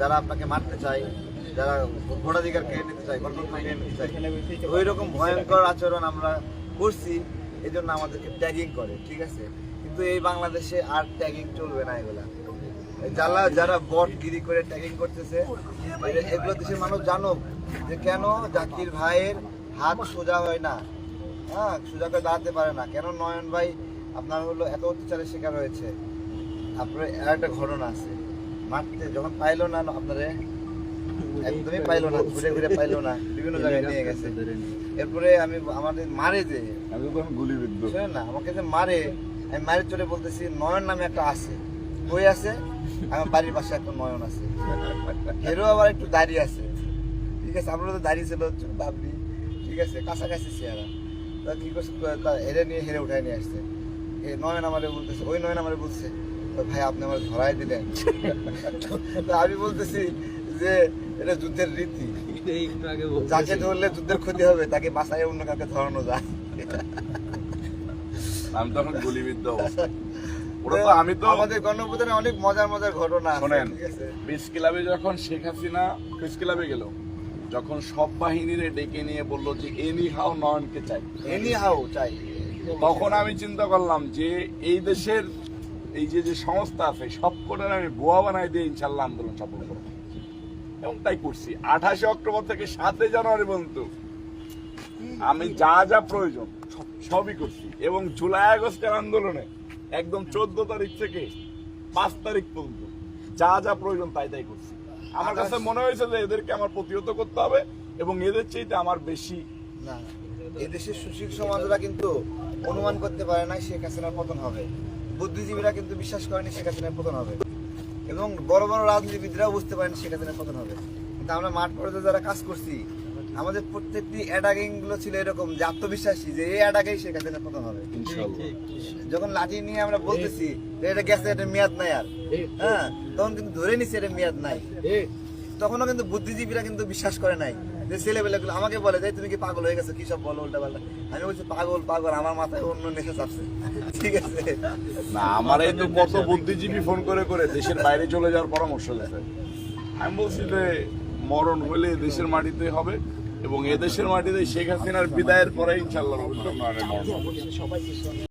যারা আপনাকে মারতে চায়, যারা ভোটাধিকার কেড়ে নিতে চায় গণতন্ত্র নিতে চায় ওই রকম ভয়ঙ্কর আচরণ আমরা করছি এই জন্য আমাদেরকে ট্যাগিং করে, ঠিক আছে? কিন্তু এই বাংলাদেশে আর ট্যাগিং চলবে না এগুলা। যারা যারা বট গিরি করে ট্যাগিং করতেছে এগুলো দেশের মানুষ জানুক যে কেন জাকির ভাইয়ের হাত সোজা হয় না। হ্যাঁ সোজা করে দাঁড়াতে পারে না। কেন নয়ন ভাই আপনার হলো এত অত্যাচারের শিকার হয়েছে? তারপরে একটা ঘটনা আছে। মারতে যখন পাইলো না আপনারে একদমই পাইলো না ঘুরে ঘুরে পাইলো না বিভিন্ন জায়গায় নিয়ে গেছে। এরপরে আমি আমাদের মারে যে আমি তখন শোনেন না আমাকে যে মারে আমি মারের চড়ে বলতেছি নয়ন নামে একটা আছে। কই আছে? আমার বাড়ির পাশে একটা নয়ন আছে। হেরো আবার একটু দাঁড়িয়ে আছে। ঠিক আছে আমরা তো দাঁড়িয়ে ছিল বাবরি ঠিক আছে কাছাকাছি চেহারা। তা কি করছে তা হেরে নিয়ে হেরে উঠায় নিয়ে আসছে। এ নয়ন আমারে বলতেছে ওই নয়ন আমারে বলছে তো ভাই আপনি আমার ধরাই দিলেন। তো আমি বলতেছি যে এটা যুদ্ধের রীতি। যাকে ধরলে যুদ্ধের ক্ষতি হবে তাকে বাসায় অন্য কাউকে ধরানো যায়। আমি তখন গুলিবিদ্ধ অবস্থা। আমি তো আমাদের গণপ্রধানে অনেক মজার মজার ঘটনা শোনেন প্রেস ক্লাবে যখন শেখ হাসিনা প্রেস ক্লাবে গেল যখন সব বাহিনীরে ডেকে নিয়ে বলল যে এনি হাও নয়নকে চাই। এনি হাউ চাই। তখন আমি চিন্তা করলাম যে এই দেশের এই যে যে সংস্থা আছে সব কটার আমি বোয়া বানাই দিয়ে ইনশাল্লাহ আন্দোলন সফল করব। এবং তাই করছি। আঠাশে অক্টোবর থেকে সাতই জানুয়ারি পর্যন্ত আমি যা যা প্রয়োজন সব- সবই করছি। এবং জুলাই আগস্টের আন্দোলনে একদম চোদ্দ তারিখ থেকে পাঁচ তারিখ পর্যন্ত যা যা প্রয়োজন তাই তাই করছি। আমার কাছে মনে হয়েছে যে এদেরকে আমার প্রতিহত করতে হবে এবং এদের চাইতে আমার বেশি না এদেশের সুশীল সমাজরা কিন্তু অনুমান করতে পারে না শেখ হাসিনার পতন হবে। বুদ্ধিজীবীরা কিন্তু বিশ্বাস করেনি শেখ হাসিনার পতন হবে। এবং বড় বড় রাজনীতিবিদরাও বুঝতে পারেনি শেখ হাসিনার পতন হবে। কিন্তু আমরা মাঠ পর্যায়ে যারা কাজ করছি আমাদের প্রত্যেকটি অ্যাডাগিংগুলো ছিল এরকম যে আত্মবিশ্বাসী যে এই অ্যাডাগেই শেখ হাসিনার পতন হবে। যখন লাঠি নিয়ে আমরা বলতেছি এটা গেছে এটা মেয়াদ নাই আর। হ্যাঁ তখন কিন্তু ধরে নিছে এটা মেয়াদ নাই। তখনও কিন্তু বুদ্ধিজীবীরা কিন্তু বিশ্বাস করে নাই। যে ছেলেবেলাগুলো আমাকে বলে যে তুমি কি পাগল হয়ে গেছো? কি সব বলো উল্টা পাল্টা আমি বলছি পাগল পাগল আমার মাথায় অন্য নেশা চাপছে ঠিক আছে? না আমার এই তো কত বুদ্ধিজীবী ফোন করে করে দেশের বাইরে চলে যাওয়ার পরামর্শ দিচ্ছে আমি বলছি যে মরণ হলে দেশের মাটিতে হবে এবং এদেশের মাটিতে শেখ হাসিনার বিদায়ের পরে ইনশাল্লাহ রবীন্দ্রনাথের মরণ হবে।